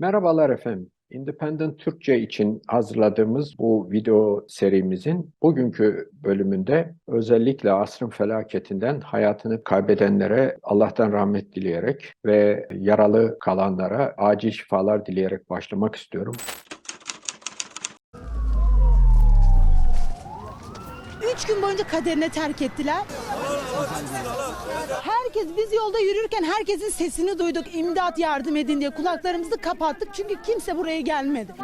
Merhabalar efendim. Independent Türkçe için hazırladığımız bu video serimizin bugünkü bölümünde özellikle asrın felaketinden hayatını kaybedenlere Allah'tan rahmet dileyerek ve yaralı kalanlara acil şifalar dileyerek başlamak istiyorum. Üç gün boyunca kaderine terk ettiler. Herkes biz yolda yürürken herkesin sesini duyduk. İmdat yardım edin diye kulaklarımızı kapattık. Çünkü kimse buraya gelmedi.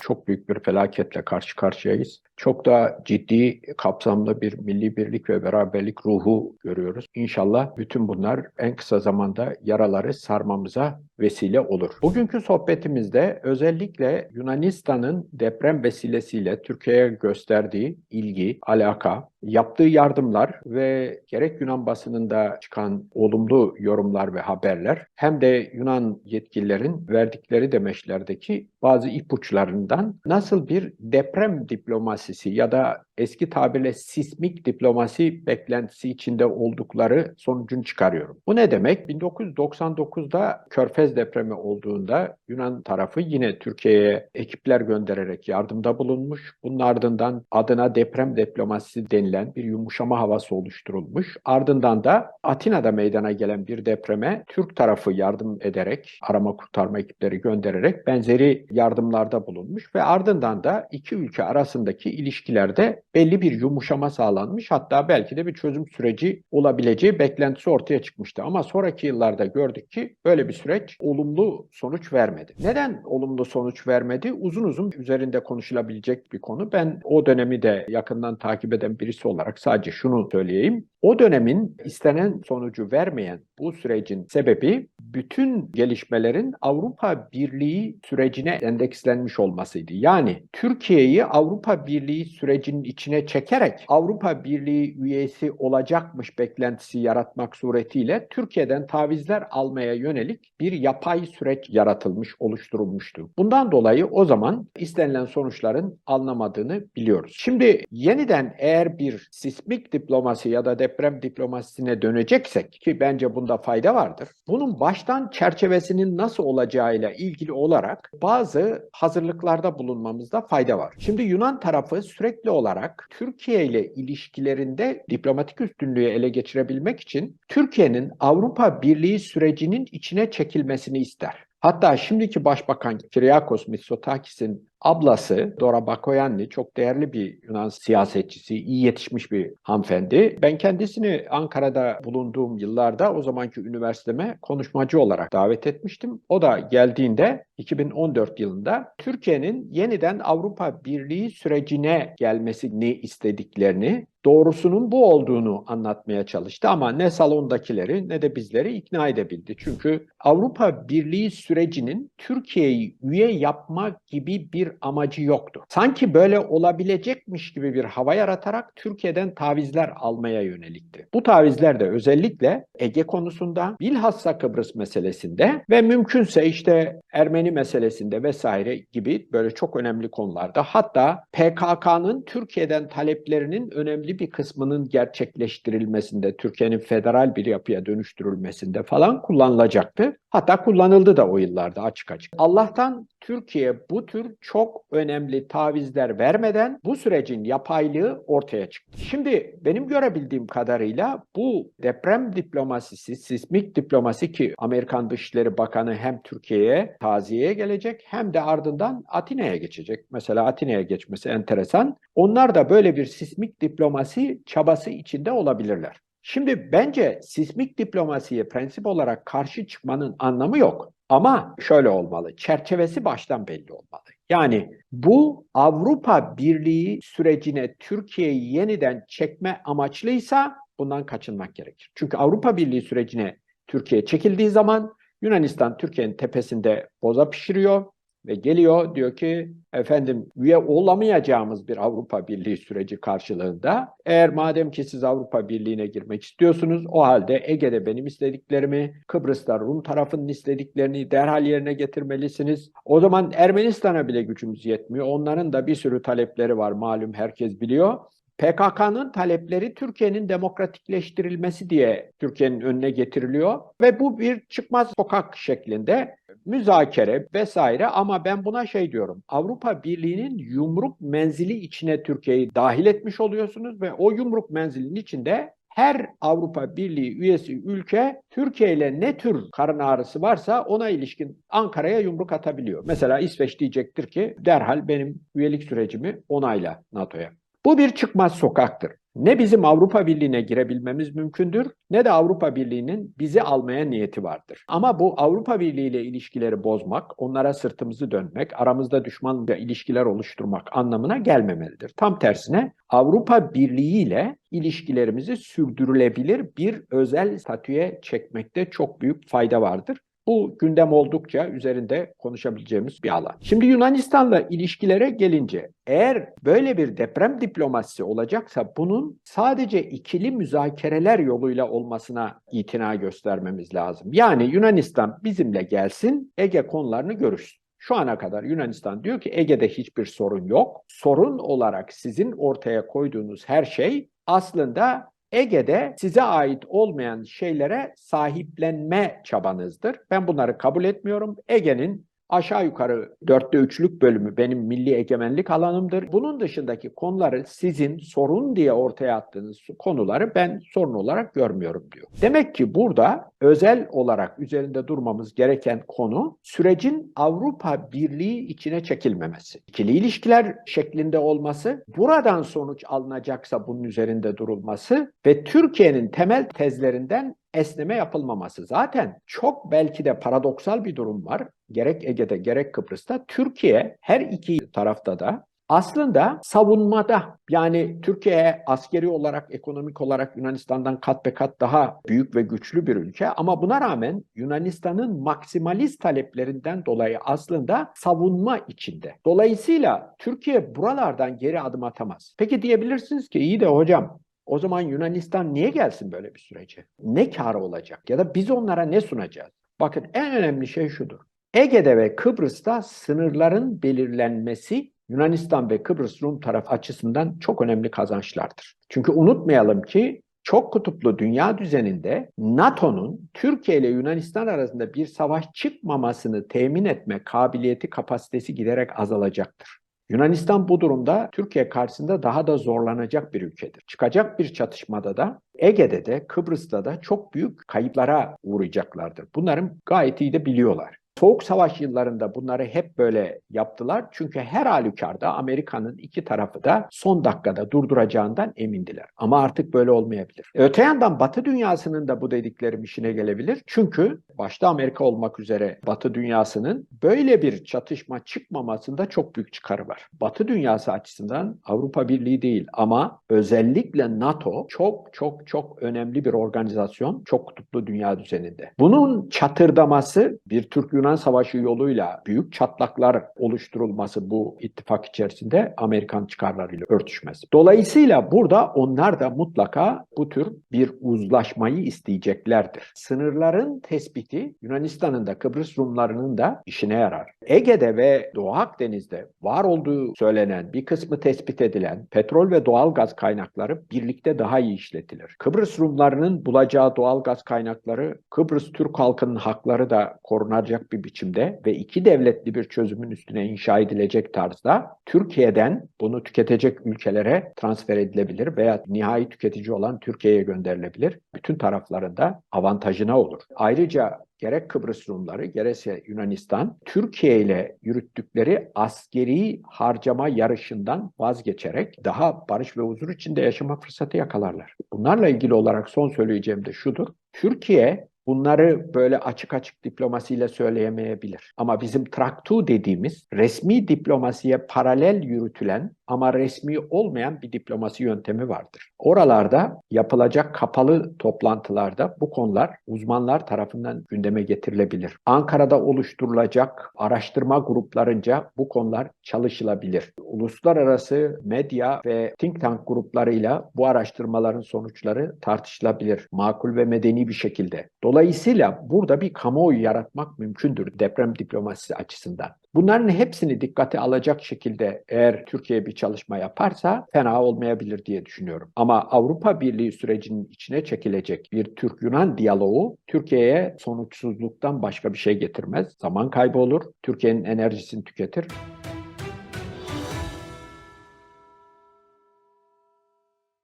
Çok büyük bir felaketle karşı karşıyayız. Çok da ciddi, kapsamlı bir milli birlik ve beraberlik ruhu görüyoruz. İnşallah bütün bunlar en kısa zamanda yaraları sarmamıza vesile olur. Bugünkü sohbetimizde özellikle Yunanistan'ın deprem vesilesiyle Türkiye'ye gösterdiği ilgi, alaka, yaptığı yardımlar ve gerek Yunan basınında çıkan olumlu yorumlar ve haberler hem de Yunan yetkililerin verdikleri demeçlerdeki bazı ipuçlarından nasıl bir deprem diplomasisi ya da eski tabirle sismik diplomasi beklentisi içinde oldukları sonucunu çıkarıyorum. Bu ne demek? 1999'da Körfez depremi olduğunda Yunan tarafı yine Türkiye'ye ekipler göndererek yardımda bulunmuş. Bunun ardından adına deprem diplomasisi denilen bir yumuşama havası oluşturulmuş. Ardından da Atina'da meydana gelen bir depreme Türk tarafı yardım ederek, arama kurtarma ekipleri göndererek benzeri yardımlarda bulunmuş ve ardından da iki ülke arasındaki ilişkilerde belli bir yumuşama sağlanmış. Hatta belki de bir çözüm süreci olabileceği beklentisi ortaya çıkmıştı. Ama sonraki yıllarda gördük ki böyle bir süreç olumlu sonuç vermedi. Neden olumlu sonuç vermedi? Uzun uzun üzerinde konuşulabilecek bir konu. Ben o dönemi de yakından takip eden birisi olarak sadece şunu söyleyeyim. O dönemin istenen sonucu vermeyen bu sürecin sebebi bütün gelişmelerin Avrupa Birliği sürecine endekslenmiş olmasıydı. Yani Türkiye'yi Avrupa Birliği sürecinin içine çekerek Avrupa Birliği üyesi olacakmış beklentisi yaratmak suretiyle Türkiye'den tavizler almaya yönelik bir yapay süreç yaratılmış, oluşturulmuştu. Bundan dolayı o zaman istenilen sonuçların alınamadığını biliyoruz. Şimdi yeniden eğer bir sismik diplomasi ya da deprem diplomasisine döneceksek ki bence bunda fayda vardır. Bunun baştan çerçevesinin nasıl olacağıyla ilgili olarak bazı hazırlıklarda bulunmamızda fayda var. Şimdi Yunan tarafı sürekli olarak Türkiye ile ilişkilerinde diplomatik üstünlüğü ele geçirebilmek için Türkiye'nin Avrupa Birliği sürecinin içine çekilmesini ister. Hatta şimdiki Başbakan Kyriakos Mitsotakis'in ablası Dora Bakoyanni çok değerli bir Yunan siyasetçisi, iyi yetişmiş bir hanımefendi. Ben kendisini Ankara'da bulunduğum yıllarda o zamanki üniversiteme konuşmacı olarak davet etmiştim. O da geldiğinde 2014 yılında Türkiye'nin yeniden Avrupa Birliği sürecine gelmesini istediklerini doğrusunun bu olduğunu anlatmaya çalıştı ama ne salondakileri ne de bizleri ikna edebildi. Çünkü Avrupa Birliği sürecinin Türkiye'yi üye yapmak gibi bir amacı yoktu. Sanki böyle olabilecekmiş gibi bir hava yaratarak Türkiye'den tavizler almaya yönelikti. Bu tavizler de özellikle Ege konusunda, bilhassa Kıbrıs meselesinde ve mümkünse işte Ermeni meselesinde vesaire gibi böyle çok önemli konularda hatta PKK'nın Türkiye'den taleplerinin önemli bir kısmının gerçekleştirilmesinde, Türkiye'nin federal bir yapıya dönüştürülmesinde falan kullanılacaktı. Hatta kullanıldı da o yıllarda açık açık. Allah'tan Türkiye bu tür çok önemli tavizler vermeden bu sürecin yapaylığı ortaya çıktı. Şimdi benim görebildiğim kadarıyla bu deprem diplomasisi, sismik diplomasi ki Amerikan Dışişleri Bakanı hem Türkiye'ye taziyeye gelecek hem de ardından Atina'ya geçecek. Mesela Atina'ya geçmesi enteresan. Onlar da böyle bir sismik diplomasi çabası içinde olabilirler. Şimdi bence sismik diplomasiye prensip olarak karşı çıkmanın anlamı yok. Ama şöyle olmalı, çerçevesi baştan belli olmalı. Yani bu Avrupa Birliği sürecine Türkiye'yi yeniden çekme amaçlıysa bundan kaçınmak gerekir. Çünkü Avrupa Birliği sürecine Türkiye çekildiği zaman Yunanistan Türkiye'nin tepesinde boza pişiriyor ve geliyor diyor ki efendim üye olamayacağımız bir Avrupa Birliği süreci karşılığında eğer madem ki siz Avrupa Birliği'ne girmek istiyorsunuz o halde Ege'de benim istediklerimi, Kıbrıs'ta Rum tarafının istediklerini derhal yerine getirmelisiniz. O zaman Ermenistan'a bile gücümüz yetmiyor. Onların da bir sürü talepleri var malum herkes biliyor. PKK'nın talepleri Türkiye'nin demokratikleştirilmesi diye Türkiye'nin önüne getiriliyor ve bu bir çıkmaz sokak şeklinde müzakere vesaire ama ben buna şey diyorum. Avrupa Birliği'nin yumruk menzili içine Türkiye'yi dahil etmiş oluyorsunuz ve o yumruk menzilinin içinde her Avrupa Birliği üyesi ülke Türkiye ile ne tür karın ağrısı varsa ona ilişkin Ankara'ya yumruk atabiliyor. Mesela İsveç diyecektir ki derhal benim üyelik sürecimi onayla NATO'ya. Bu bir çıkmaz sokaktır. Ne bizim Avrupa Birliği'ne girebilmemiz mümkündür ne de Avrupa Birliği'nin bizi almaya niyeti vardır. Ama bu Avrupa Birliği ile ilişkileri bozmak, onlara sırtımızı dönmek, aramızda düşmanla ilişkiler oluşturmak anlamına gelmemelidir. Tam tersine Avrupa Birliği ile ilişkilerimizi sürdürülebilir bir özel statüye çekmekte çok büyük fayda vardır. Bu gündem oldukça üzerinde konuşabileceğimiz bir alan. Şimdi Yunanistan'la ilişkilere gelince eğer böyle bir deprem diplomasisi olacaksa bunun sadece ikili müzakereler yoluyla olmasına itina göstermemiz lazım. Yani Yunanistan bizimle gelsin, Ege konularını görüşsün. Şu ana kadar Yunanistan diyor ki Ege'de hiçbir sorun yok. Sorun olarak sizin ortaya koyduğunuz her şey aslında Ege'de size ait olmayan şeylere sahiplenme çabanızdır. Ben bunları kabul etmiyorum. Ege'nin aşağı yukarı dörtte üçlük bölümü benim milli egemenlik alanımdır. Bunun dışındaki konuları sizin sorun diye ortaya attığınız konuları ben sorun olarak görmüyorum diyor. Demek ki burada özel olarak üzerinde durmamız gereken konu sürecin Avrupa Birliği içine çekilmemesi. İkili ilişkiler şeklinde olması, buradan sonuç alınacaksa bunun üzerinde durulması ve Türkiye'nin temel tezlerinden esneme yapılmaması. Zaten çok belki de paradoksal bir durum var. Gerek Ege'de gerek Kıbrıs'ta Türkiye her iki tarafta da aslında savunmada yani Türkiye askeri olarak, ekonomik olarak Yunanistan'dan kat be kat daha büyük ve güçlü bir ülke ama buna rağmen Yunanistan'ın maksimalist taleplerinden dolayı aslında savunma içinde. Dolayısıyla Türkiye buralardan geri adım atamaz. Peki diyebilirsiniz ki iyi de hocam o zaman Yunanistan niye gelsin böyle bir sürece? Ne karı olacak ya da biz onlara ne sunacağız? Bakın en önemli şey şudur. Ege'de ve Kıbrıs'ta sınırların belirlenmesi Yunanistan ve Kıbrıs Rum taraf açısından çok önemli kazançlardır. Çünkü unutmayalım ki çok kutuplu dünya düzeninde NATO'nun Türkiye ile Yunanistan arasında bir savaş çıkmamasını temin etme kabiliyeti, kapasitesi giderek azalacaktır. Yunanistan bu durumda Türkiye karşısında daha da zorlanacak bir ülkedir. Çıkacak bir çatışmada da Ege'de de Kıbrıs'ta da çok büyük kayıplara uğrayacaklardır. Bunların gayet iyi de biliyorlar. Soğuk Savaş yıllarında bunları hep böyle yaptılar. Çünkü her halükarda Amerika'nın iki tarafı da son dakikada durduracağından emindiler. Ama artık böyle olmayabilir. Öte yandan Batı dünyasının da bu dediklerim işine gelebilir. Çünkü başta Amerika olmak üzere Batı dünyasının böyle bir çatışma çıkmamasında çok büyük çıkarı var. Batı dünyası açısından Avrupa Birliği değil ama özellikle NATO çok çok çok önemli bir organizasyon çok kutuplu dünya düzeninde. Bunun çatırdaması bir Türk-Yunan Savaşı yoluyla büyük çatlaklar oluşturulması bu ittifak içerisinde Amerikan çıkarlarıyla örtüşmesi. Dolayısıyla burada onlar da mutlaka bu tür bir uzlaşmayı isteyeceklerdir. Sınırların tespiti Yunanistan'ın da Kıbrıs Rumlarının da işine yarar. Ege'de ve Doğu Akdeniz'de var olduğu söylenen bir kısmı tespit edilen petrol ve doğal gaz kaynakları birlikte daha iyi işletilir. Kıbrıs Rumlarının bulacağı doğal gaz kaynakları Kıbrıs Türk halkının hakları da korunacak bir biçimde ve iki devletli bir çözümün üstüne inşa edilecek tarzda Türkiye'den bunu tüketecek ülkelere transfer edilebilir veya nihai tüketici olan Türkiye'ye gönderilebilir. Bütün taraflarında avantajına olur. Ayrıca gerek Kıbrıs Rumları gerekse Yunanistan Türkiye ile yürüttükleri askeri harcama yarışından vazgeçerek daha barış ve huzur içinde yaşama fırsatı yakalarlar. Bunlarla ilgili olarak son söyleyeceğim de şudur. Türkiye Bunları böyle açık açık diplomasiyle söyleyemeyebilir. Ama bizim traktu dediğimiz resmi diplomasiye paralel yürütülen ama resmi olmayan bir diplomasi yöntemi vardır. Oralarda yapılacak kapalı toplantılarda bu konular uzmanlar tarafından gündeme getirilebilir. Ankara'da oluşturulacak araştırma gruplarınca bu konular çalışılabilir. Uluslararası medya ve think tank gruplarıyla bu araştırmaların sonuçları tartışılabilir. Makul ve medeni bir şekilde. Dolayısıyla burada bir kamuoyu yaratmak mümkündür deprem diplomasisi açısından. Bunların hepsini dikkate alacak şekilde eğer Türkiye bir çalışma yaparsa fena olmayabilir diye düşünüyorum. Ama Avrupa Birliği sürecinin içine çekilecek bir Türk-Yunan diyaloğu Türkiye'ye sonuçsuzluktan başka bir şey getirmez. Zaman kaybı olur. Türkiye'nin enerjisini tüketir.